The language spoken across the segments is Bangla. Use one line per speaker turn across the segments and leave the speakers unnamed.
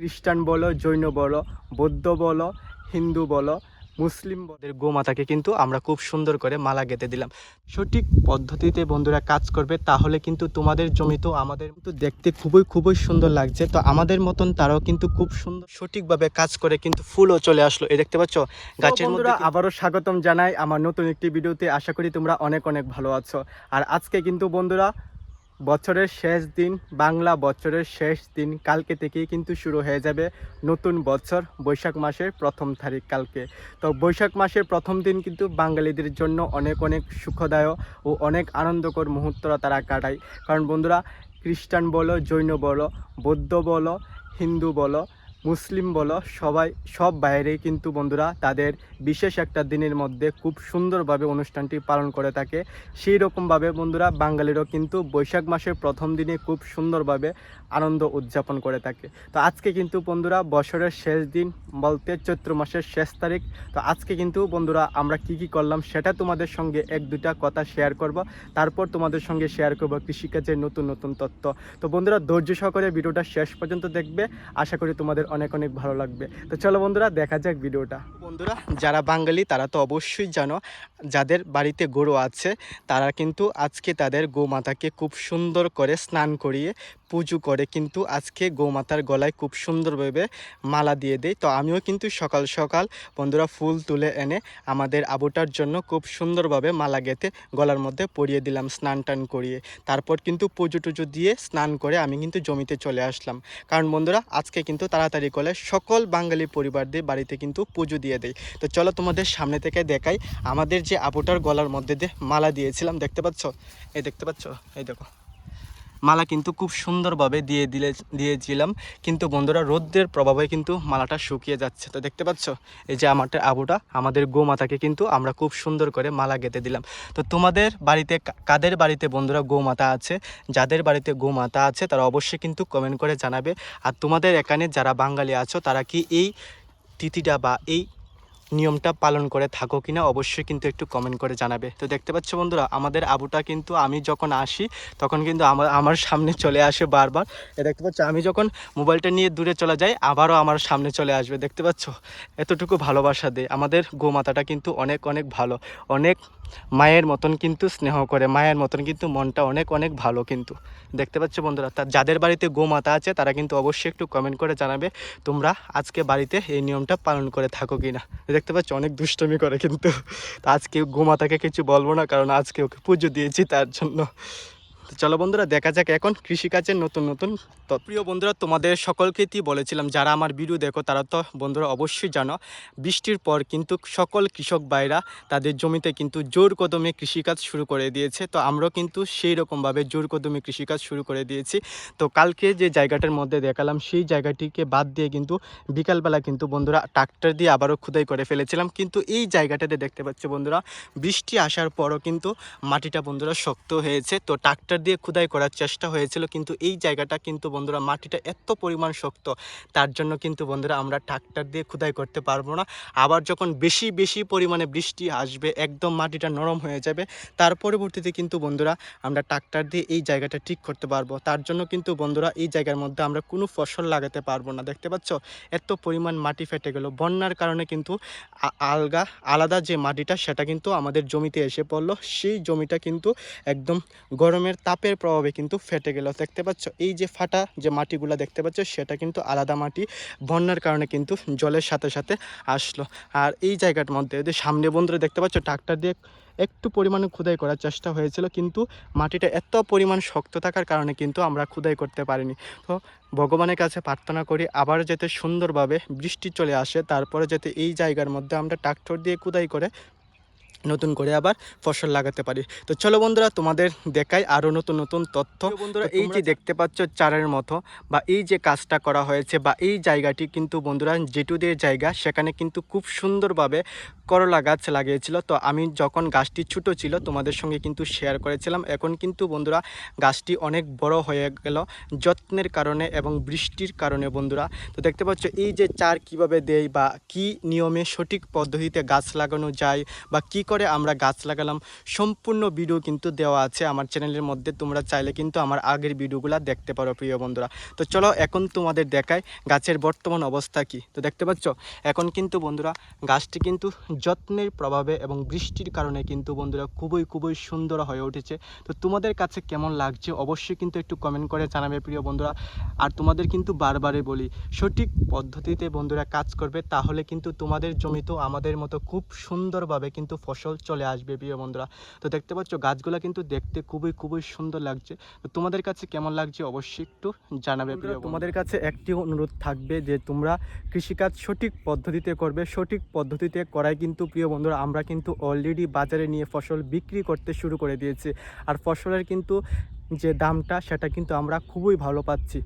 খ্রিস্টান বলো জৈন বলো বৌদ্ধ বলো হিন্দু বলো মুসলিম বদের গোমাতাকে কিন্তু আমরা খুব সুন্দর করে মালা গেঁথে দিলাম। সঠিক পদ্ধতিতে বন্ধুরা কাজ করবে তাহলে কিন্তু তোমাদের জমিতেও আমাদের কিন্তু দেখতে খুবই খুবই সুন্দর লাগছে। তো আমাদের মতন তারাও কিন্তু খুব সুন্দর সঠিকভাবে কাজ করে কিন্তু ফুলও চলে আসলো। এই দেখতে পাচ্ছ? গাছের মধ্যে আবারও স্বাগতম জানাই। আমার নতুন একটি ভিডিওতে আশা করি তোমরা অনেক অনেক ভালো আছো। আর আজকে কিন্তু বন্ধুরা বছরের শেষ দিন, বাংলা বছরের শেষ দিন কালকে থেকেই কিন্তু শুরু হয়ে যাবে নতুন বছর, বৈশাখ মাসের প্রথম তারিখ কালকে। তো বৈশাখ মাসের প্রথম দিন কিন্তু বাঙালিদের জন্য অনেক অনেক সুখদায়ক ও অনেক আনন্দকর মুহূর্তরা তারা কাটায়। কারণ বন্ধুরা, খ্রিস্টান বলো, জৈন বলো, বৌদ্ধ বলো, হিন্দু বলো মুসলিম বলো, সবাই, সব বাইরেই কিন্তু বন্ধুরা তাদের বিশেষ একটা দিনের মধ্যে খুব সুন্দরভাবে অনুষ্ঠানটি পালন করে থাকে। সেই রকমভাবে বন্ধুরা বাঙালিরও কিন্তু বৈশাখ মাসের প্রথম দিনে খুব সুন্দরভাবে আনন্দ উদযাপন করে থাকে। তো আজকে কিন্তু বন্ধুরা বছরের শেষ দিন বলতে চৈত্র মাসের শেষ তারিখ। তো আজকে কিন্তু বন্ধুরা আমরা কি কি করলাম সেটা তোমাদের সঙ্গে এক দুটা কথা শেয়ার করব। তারপর তোমাদের সঙ্গে শেয়ার করব কৃষিকাজের নতুন নতুন তথ্য। তো বন্ধুরা ধৈর্য সহকারে ভিডিওটা শেষ পর্যন্ত দেখবে। আশা করি তোমাদের অনেক অনেক ভালো লাগবে। তো চলো বন্ধুরা, দেখা যাক ভিডিওটা। বন্ধুরা, যারা বাঙালি, তারা তো অবশ্যই জানো, যাদের বাড়িতে গরু আছে, তারা কিন্তু আজকে তাদের গোমাতাকে খুব সুন্দর করে স্নান করিয়ে পুজো করে কিন্তু আজকে গোমাতার গলায় খুব সুন্দরভাবে মালা দিয়ে দেয়। তো আমিও কিন্তু সকাল সকাল বন্ধুরা ফুল তুলে এনে আমাদের আবুটার জন্য খুব সুন্দরভাবে মালা গেঁথে গলার মধ্যে পরিয়ে দিলাম স্নান টান করিয়ে। তারপর কিন্তু পুজো টুজো দিয়ে স্নান করে আমি কিন্তু জমিতে চলে আসলাম। কারণ বন্ধুরা, আজকে কিন্তু তাড়াতাড়ি করে সকল বাঙালি পরিবারদের বাড়িতে কিন্তু পুজো দিয়ে দেয়। তো চলো তোমাদের সামনে থেকে দেখাই, আমাদের যে আবুটার গলার মধ্যে দিয়ে মালা দিয়েছিলাম, দেখতে পাচ্ছ? এই দেখতে পাচ্ছ? এই দেখো। মালা কিন্তু খুব সুন্দরভাবে দিয়ে দিলে, দিয়েছিলাম। কিন্তু বন্ধুরা, রোদ্রের প্রভাবে কিন্তু মালাটা শুকিয়ে যাচ্ছে। তো দেখতে পাচ্ছ? এই যে আমারটা আবুটা, আমাদের গোমাতাকে কিন্তু আমরা খুব সুন্দর করে মালা গেঁথে দিলাম। তো তোমাদের বাড়িতে কাদের বাড়িতে বন্ধুরা গোমাতা আছে? যাদের বাড়িতে গোমাতা আছে, তারা অবশ্যই কিন্তু কমেন্ট করে জানাবে। আর তোমাদের এখানে যারা বাঙালি আছো, তারা কি এই তিথিটা বা এই নিয়মটা পালন করে থাকো কিনা অবশ্যই কিন্তু একটু কমেন্ট করে জানাবে। তো দেখতে পাচ্ছ বন্ধুরা, আমাদের আবুটা কিন্তু আমি যখন আসি, তখন কিন্তু আমার আমার সামনে চলে আসে বারবার। এ দেখতে পাচ্ছ, আমি যখন মোবাইলটা নিয়ে দূরে চলে যাই, আবারও আমার সামনে চলে আসবে। দেখতে পাচ্ছ? এতটুকু ভালোবাসা দেয়। আমাদের গোমাতাটা কিন্তু অনেক অনেক ভালো। অনেক মায়ের মতন কিন্তু স্নেহ করে, মায়ের মতন কিন্তু মনটা অনেক অনেক ভালো কিন্তু। দেখতে পাচ্ছ বন্ধুরা, তা যাদের বাড়িতে গোমাতা আছে, তারা কিন্তু অবশ্যই একটু কমেন্ট করে জানাবে, তোমরা আজকে বাড়িতে এই নিয়মটা পালন করে থাকো কিনা। দেখতে পাচ্ছি, অনেক দুষ্টমি করে কিন্তু। আজকে গোমাতাকে কিছু বলব না, কারণ আজকে ওকে পুজো দিয়েছি তার জন্য। তো চলো বন্ধুরা, দেখা যাক এখন কৃষিকাজের নতুন নতুন তো প্রিয় বন্ধুরা, তোমাদের সকলকেই বলেছিলাম, যারা আমার ভিডিও দেখো, তারা তো বন্ধুরা অবশ্যই জানো, বৃষ্টির পর কিন্তু সকল কৃষক ভাইরা তাদের জমিতে কিন্তু জোর কদমে কৃষিকাজ শুরু করে দিয়েছে। তো আমরাও কিন্তু সেই রকমভাবে জোর কদমে কৃষিকাজ শুরু করে দিয়েছি। তো কালকে যে জায়গাটার মধ্যে দেখালাম, সেই জায়গাটিকে বাদ দিয়ে কিন্তু বিকালবেলা কিন্তু বন্ধুরা ট্রাক্টর দিয়ে আবারও খুদাই করে ফেলেছিলাম। কিন্তু এই জায়গাটাতে দেখতে পাচ্ছ বন্ধুরা, বৃষ্টি আসার পরও কিন্তু মাটিটা বন্ধুরা শক্ত হয়েছে। তো ট্রাক্টর দিয়ে খুদাই করার চেষ্টা হয়েছিল, কিন্তু এই জায়গাটা কিন্তু বন্ধুরা মাটিটা এত পরিমাণ শক্ত, তার জন্য কিন্তু বন্ধুরা আমরা ট্রাক্টর দিয়ে খুদাই করতে পারব না। আবার যখন বেশি বেশি পরিমাণে বৃষ্টি আসবে, একদম মাটিটা নরম হয়ে যাবে, তার পরবর্তীতে কিন্তু বন্ধুরা আমরা ট্রাক্টর দিয়ে এই জায়গাটা ঠিক করতে পারব। তার জন্য কিন্তু বন্ধুরা এই জায়গার মধ্যে আমরা কোনো ফসল লাগাতে পারব না। দেখতে পাচ্ছ? এত পরিমাণ মাটি ফেটে গেল। বন্যার কারণে কিন্তু আলগা, আলাদা যে মাটিটা, সেটা কিন্তু আমাদের জমিতে এসে পড়ল। সেই জমিটা কিন্তু একদম গরমের তাপের প্রভাবে কিন্তু ফেটে গেল। দেখতে পাচ্ছ, এই যে ফাটা যে মাটিগুলো দেখতে পাচ্ছ, সেটা কিন্তু আলাদা মাটি। বন্যার কারণে কিন্তু জলের সাথে সাথে আসলো। আর এই জায়গার মধ্যে যে সামনে বন্ধুরা দেখতে পাচ্ছ, ট্রাক্টর দিয়ে একটু পরিমাণে খুদাই করার চেষ্টা হয়েছিল, কিন্তু মাটিটা এত পরিমাণ শক্ত থাকার কারণে কিন্তু আমরা খুদাই করতে পারিনি। তো ভগবানের কাছে প্রার্থনা করি, আবার যাতে সুন্দরভাবে বৃষ্টি চলে আসে, তারপরে যাতে এই জায়গার মধ্যে আমরা ট্রাক্টর দিয়ে খুদাই করে নতুন করে আবার ফসল লাগাতে পারি। তো চলো বন্ধুরা তোমাদের দেখাই আরও নতুন নতুন তথ্য। বন্ধুরা এই যে দেখতে পাচ্ছ চারের মতো বা এই যে কাজটা করা হয়েছে বা এই জায়গাটি কিন্তু বন্ধুরা জেটুদের জায়গা সেখানে কিন্তু খুব সুন্দরভাবে করলা গাছ লাগিয়েছিল। তো আমি যখন গাছটি ছোট ছিল তোমাদের সঙ্গে কিন্তু শেয়ার করেছিলাম। এখন কিন্তু বন্ধুরা গাছটি অনেক বড় হয়ে গেল যত্নের কারণে এবং বৃষ্টির কারণে বন্ধুরা। তো দেখতে পাচ্ছ এই যে চার কীভাবে দেয় বা কি নিয়মে সঠিক পদ্ধতিতে গাছ লাগানো যায় বা কি করে আমরা গাছ লাগালাম। সম্পূর্ণ ভিডিও কিন্তু দেওয়া আছে আমার চ্যানেলের মধ্যে। তোমরা চাইলে কিন্তু আমার আগের ভিডিওগুলো দেখতে পারো, প্রিয় বন্ধুরা। তো চলো এখন তোমাদের দেখায় গাছের বর্তমান অবস্থা কি। তো দেখতে পাচ্ছ, এখন কিন্তু বন্ধুরা গাছটি কিন্তু যত্নের প্রভাবে এবং বৃষ্টির কারণে কিন্তু বন্ধুরা খুবই খুবই সুন্দর হয়ে উঠেছে। তো তোমাদের কাছে কেমন লাগছে অবশ্যই কিন্তু একটু কমেন্ট করে জানাবে, প্রিয় বন্ধুরা। আর তোমাদের কিন্তু বারবারে বলি, সঠিক পদ্ধতিতে বন্ধুরা কাজ করবে, তাহলে কিন্তু তোমাদের জমিতেও আমাদের মতো খুব সুন্দরভাবে কিন্তু ফসল চলে আসবে প্রিয় বন্ধুরা। তো দেখতে পাচ্ছ গাছগুলো কিন্তু দেখতে খুবই খুবই সুন্দর লাগছে। তো তোমাদের কাছে কেমন লাগছে অবশ্যই একটু জানাবে প্রিয় তোমাদের কাছে একটি অনুরোধ থাকবে যে তোমরা কৃষিকাজ সঠিক পদ্ধতিতে করবে সঠিক পদ্ধতিতে করাই কিন্তু প্রিয় বন্ধুরা আমরা কিন্তু অলরেডি বাজারে নিয়ে ফসল বিক্রি করতে শুরু করে দিয়েছি। আর ফসলের কিন্তু যে দামটা সেটা কিন্তু আমরা খুবই ভালো পাচ্ছি।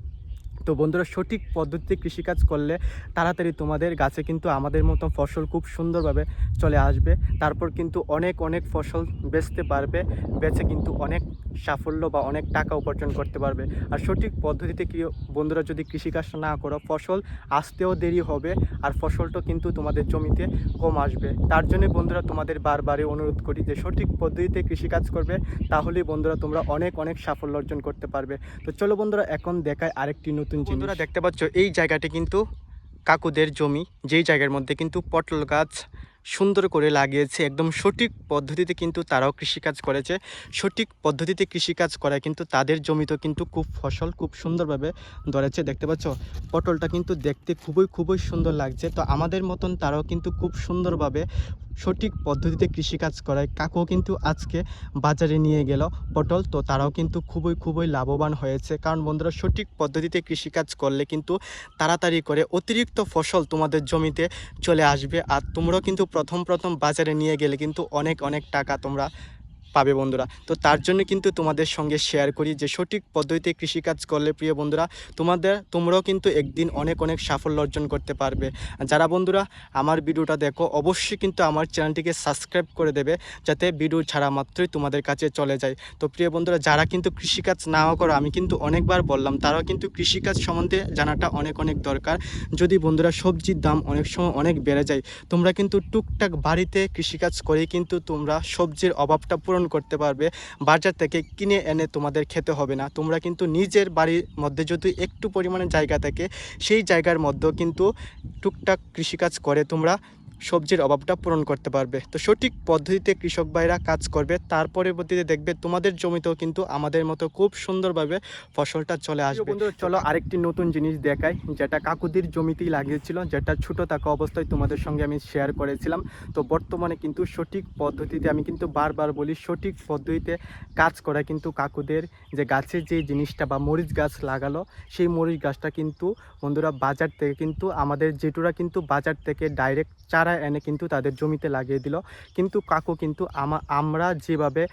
তো বন্ধুরা সঠিক পদ্ধতিতে কৃষিকাজ করলে তাড়াতাড়ি তোমাদের গাছে কিন্তু আমাদের মতো ফসল খুব সুন্দরভাবে চলে আসবে। তারপর কিন্তু অনেক অনেক ফসল বেচতে পারবে, বেচে কিন্তু অনেক সাফল্য বা অনেক টাকা উপার্জন করতে পারবে। আর সঠিক পদ্ধতিতে কি বন্ধুরা যদি কৃষিকাজ না করো, ফসল আসতেও দেরি হবে আর ফসলটা কিন্তু তোমাদের জমিতে কম আসবে। তার জন্য বন্ধুরা তোমাদের বারবারই অনুরোধ করি যে সঠিক পদ্ধতিতে কৃষিকাজ করবে, তাহলেই বন্ধুরা তোমরা অনেক অনেক সাফল্য অর্জন করতে পারবে। তো চলো বন্ধুরা, এখন দেখায় আরেকটি নতুন জিনিস। বন্ধুরা, দেখতে পাচ্ছ, এই জায়গাটি কিন্তু কাকুদের জমি। যেই জায়গার মধ্যে কিন্তু পটল গাছ সুন্দর করে লাগিয়েছে, একদম সঠিক পদ্ধতিতে কিন্তু তারাও কৃষিকাজ করেছে। সঠিক পদ্ধতিতে কৃষিকাজ করায় কিন্তু তাদের জমিতেও কিন্তু খুব ফসল খুব সুন্দরভাবে ধরেছে, দেখতে পাচ্ছ? পটলটা কিন্তু দেখতে খুবই খুবই সুন্দর লাগছে। তো আমাদের মতন তারাও কিন্তু খুব সুন্দরভাবে সঠিক পদ্ধতিতে কৃষিকাজ করায়। কাকুও কিন্তু আজকে বাজারে নিয়ে গেল পটল, তো তারাও কিন্তু খুবই খুবই লাভবান হয়েছে। কারণ বন্ধুরা, সঠিক পদ্ধতিতে কৃষিকাজ করলে কিন্তু তাড়াতাড়ি করে অতিরিক্ত ফসল তোমাদের জমিতে চলে আসবে। আর তোমরাও কিন্তু প্রথম প্রথম বাজারে নিয়ে গেলে কিন্তু অনেক অনেক টাকা তোমরা পাবে বন্ধুরা। তো তার জন্য কিন্তু তোমাদের সঙ্গে শেয়ার করি যে সঠিক পদ্ধতিতে কৃষিকাজ করলে প্রিয় বন্ধুরা, তোমাদের, তোমরাও কিন্তু একদিন অনেক অনেক সাফল্য অর্জন করতে পারবে। যারা বন্ধুরা আমার ভিডিওটা দেখো, অবশ্যই কিন্তু আমার চ্যানেলটিকে সাবস্ক্রাইব করে দেবে, যাতে ভিডিও ছাড়া মাত্রই তোমাদের কাছে চলে যায়। তো প্রিয় বন্ধুরা, যারা কিন্তু কৃষিকাজ নাও করো, আমি কিন্তু অনেকবার বললাম, তারাও কিন্তু কৃষিকাজ সম্বন্ধে জানাটা অনেক অনেক দরকার। যদি বন্ধুরা সবজির দাম অনেক সময় অনেক বেড়ে যায়, তোমরা কিন্তু টুকটাক বাড়িতে কৃষিকাজ করেই কিন্তু তোমরা সবজির অভাবটা পূরণ করতে পারবে। বাজার থেকে কিনে এনে তোমাদের খেতে হবে না। তোমরা কিন্তু নিজের বাড়ির মধ্যে যদি একটু পরিমাণে জায়গা থাকে, সেই জায়গার মধ্যেও কিন্তু টুকটাক কৃষিকাজ করে তোমরা। সবজির অভাবটা পূরণ করতে পারবে। তো সঠিক পদ্ধতিতে কৃষক ভাইরা কাজ করবে তার পরবর্তীতে দেখবে তোমাদের জমিতেও কিন্তু আমাদের মতো খুব সুন্দরভাবে ফসলটা চলে আসবে। চলো আরেকটি নতুন জিনিস দেখাই যেটা কাকুদির জমিতেই লাগিয়েছিল যেটা ছোট থাকা অবস্থায় তোমাদের সঙ্গে আমি শেয়ার করেছিলাম। তো বর্তমানে কিন্তু সঠিক পদ্ধতিতে আমি কিন্তু বারবার বলি সঠিক পদ্ধতিতে কাজ করা কিন্তু কাকুদের যে গাছের যে জিনিসটা বা মরিচ গাছ লাগালো সেই মরিচ গাছটা কিন্তু বন্ধুরা বাজার থেকে কিন্তু আমাদের জেঠুরা কিন্তু বাজার থেকে ডাইরেক্ট চারা এনে কিন্তু তাদের জমিতে লাগিয়ে দিল। কিন্তু কাকু কিন্তু আমা আমরা যেভাবে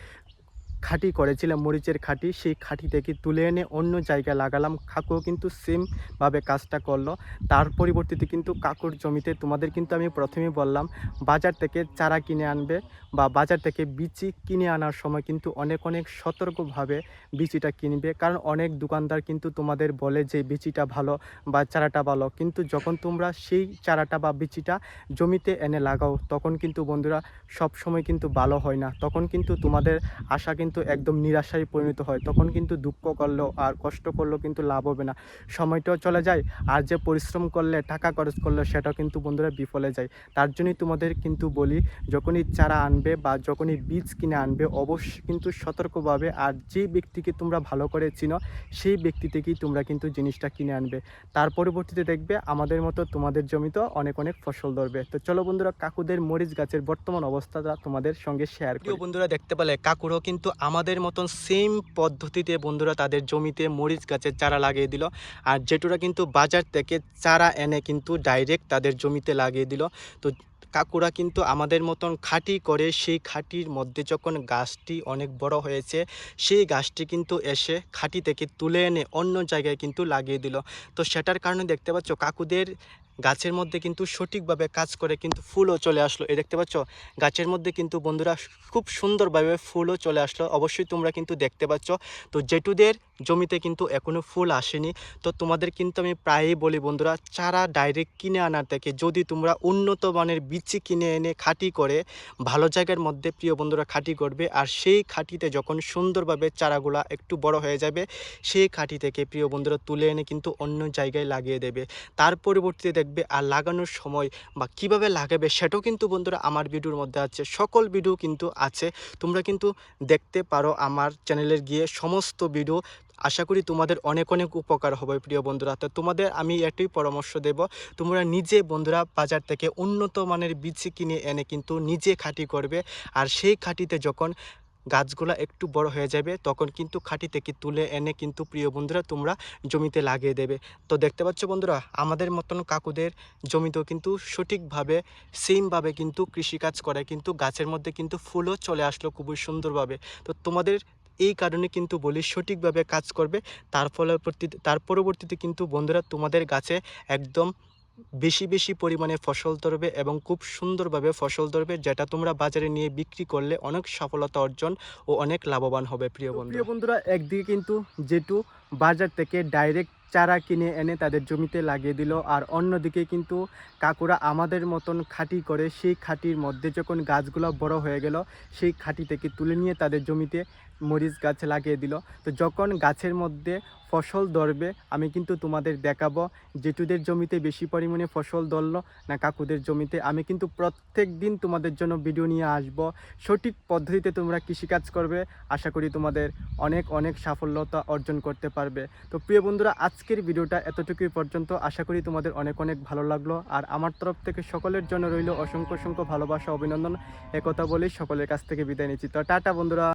খাঁটি করেছিলাম, মরিচের খাঁটি। সেই খাঁটি থেকে তুলে এনে অন্য জায়গায় লাগালাম? কাকুও কিন্তু সেমভাবে কাজটা করল। তার পরিবর্তিতে কিন্তু কাকুর জমিতে তোমাদের কিন্তু আমি প্রথমেই বললাম, বাজার থেকে চারা কিনে আনবে বা বাজার থেকে বিচি কিনে আনার সময় কিন্তু অনেক অনেক সতর্কভাবে বিচিটা কিনবে। কারণ অনেক দোকানদার কিন্তু তোমাদের বলে যে বিচিটা ভালো বা চারাটা ভালো। কিন্তু যখন তোমরা সেই চারাটা বা বিচিটা জমিতে এনে লাগাও, তখন কিন্তু বন্ধুরা সব সময় কিন্তু ভালো হয় না। তখন কিন্তু তোমাদের আশা কিন্তু একদম নিরাশায় পরিণত হয়। তখন কিন্তু দুঃখ করলেও আর কষ্ট করলেও কিন্তু লাভ হবে না। সময়টাও চলে যায় আর যে পরিশ্রম করলে, টাকা খরচ করলে, সেটাও কিন্তু বন্ধুরা বিফলে যায়। তার জন্যই তোমাদের কিন্তু বলি, যখনই চারা আনবে বা যখনই বীজ কিনে আনবে, অবশ্যই কিন্তু সতর্কভাবে আর যে ব্যক্তিকে তোমরা ভালো করে চিনো, সেই ব্যক্তি থেকেই তোমরা কিন্তু জিনিসটা কিনে আনবে। তার পরবর্তীতে দেখবে আমাদের মতো তোমাদের জমিতেও অনেক অনেক ফসল ধরবে। তো চলো বন্ধুরা, কাকুদের মরিচ গাছের বর্তমান অবস্থাটা তোমাদের সঙ্গে শেয়ার করি। বন্ধুরা, দেখতে পেলে কাকুরও কিন্তু আমাদের মতন সেম পদ্ধতিতে বন্ধুরা তাদের জমিতে মরিচ গাছের চারা লাগিয়ে দিল। আর যেটুরা কিন্তু বাজার থেকে চারা এনে কিন্তু ডাইরেক্ট তাদের জমিতে লাগিয়ে দিল। তো কাকুরা কিন্তু আমাদের মতন খাঁটি করে সেই খাঁটির মধ্যে যখন গাছটি অনেক বড় হয়েছে, সেই গাছটি কিন্তু এসে খাঁটি থেকে তুলে এনে অন্য জায়গায় কিন্তু লাগিয়ে দিল। তো সেটার কারণে দেখতে পাচ্ছ, কাকুদের গাছের মধ্যে কিন্তু সঠিকভাবে কাজ করে কিন্তু ফুলও চলে আসলো। এই দেখতে পাচ্ছ? গাছের মধ্যে কিন্তু বন্ধুরা খুব সুন্দরভাবে ফুলও চলে আসলো। অবশ্যই তোমরা কিন্তু দেখতে পাচ্ছ। তো জেটুদের জমিতে কিন্তু এখনও ফুল আসেনি। তো তোমাদের কিন্তু আমি প্রায়ই বলি বন্ধুরা, চারা ডাইরেক্ট কিনে আনার থেকে যদি তোমরা উন্নত মানের বিচি কিনে এনে খাঁটি করে, ভালো জায়গার মধ্যে প্রিয় বন্ধুরা খাঁটি করবে আর সেই খাঁটিতে যখন সুন্দরভাবে চারাগুলা একটু বড় হয়ে যাবে, সেই খাঁটি থেকে প্রিয় বন্ধুরা তুলে এনে কিন্তু অন্য জায়গায় লাগিয়ে দেবে। তার পরিবর্তে দেখবে আর লাগানোর সময় বা কীভাবে লাগাবে সেটাও কিন্তু বন্ধুরা আমার ভিডিওর মধ্যে আছে। সকল ভিডিও কিন্তু আছে। তোমরা কিন্তু দেখতে পারো আমার চ্যানেলের গিয়ে সমস্ত ভিডিও। আশা করি তোমাদের অনেক অনেক উপকার হবে প্রিয় বন্ধুরা। তো তোমাদের আমি একটাই পরামর্শ দেব। তোমরা নিজে বন্ধুরা বাজার থেকে উন্নত মানের বীজ কিনে এনে কিন্তু নিজে খাঁটি করবে। আর সেই খাঁটিতে যখন গাছগুলা একটু বড় হয়ে যাবে, তখন কিন্তু খাঁটি থেকে তুলে এনে কিন্তু প্রিয় বন্ধুরা তোমরা জমিতে লাগিয়ে দেবে। তো দেখতে পাচ্ছ বন্ধুরা, আমাদের মতন কাকুদের জমিতেও কিন্তু সঠিকভাবে সেমভাবে কিন্তু কৃষিকাজ করে, কিন্তু গাছের মধ্যে কিন্তু ফুলও চলে আসলো খুবই সুন্দরভাবে। তো তোমাদের এই কারণে কিন্তু বলি সঠিকভাবে কাজ করবে, তার ফলে তার পরবর্তীতে কিন্তু বন্ধুরা তোমাদের গাছে একদম বেশি বেশি পরিমাণে ফসল ধরবে এবং খুব সুন্দরভাবে ফসল ধরবে যেটা তোমরা বাজারে নিয়ে বিক্রি করলে অনেক সফলতা অর্জন ও অনেক লাভবান হবে প্রিয় বন্ধু। প্রিয় বন্ধুরা একদিকে কিন্তু যেটু বাজার থেকে ডাইরেক্ট চারা কিনে এনে তাদের জমিতে লাগিয়ে দিল আর অন্যদিকে কিন্তু কাকুরা আমাদের মতন খাঁটি করে সেই খাঁটির মধ্যে যখন গাছগুলো বড় হয়ে গেল সেই খাঁটি থেকে তুলে নিয়ে তাদের জমিতে মরিচ গাছ লাগিয়ে দিল। তো যখন গাছের মধ্যে ফসল ধরবে, আমি কিন্তু তোমাদের দেখাবো জেঠুদের জমিতে বেশি পরিমাণে ফসল ধরলো না কাকুদের জমিতে। আমি কিন্তু প্রত্যেক দিন তোমাদের জন্য ভিডিও নিয়ে আসব। সঠিক পদ্ধতিতে তোমরা কৃষিকাজ করবে। আশা করি তোমাদের অনেক অনেক সাফল্যতা অর্জন করতে পারবে। তো প্রিয় বন্ধুরা, আজকের ভিডিওটা এতটুকুই পর্যন্ত। আশা করি তোমাদের অনেক অনেক ভালো লাগল। আর আমার তরফ থেকে সকলের জন্য রইল অসংখ্য অসংখ্য ভালোবাসা, অভিনন্দন। একথা বলেই সকলের কাছ থেকে বিদায় নিচ্ছি। তো টাটা বন্ধুরা।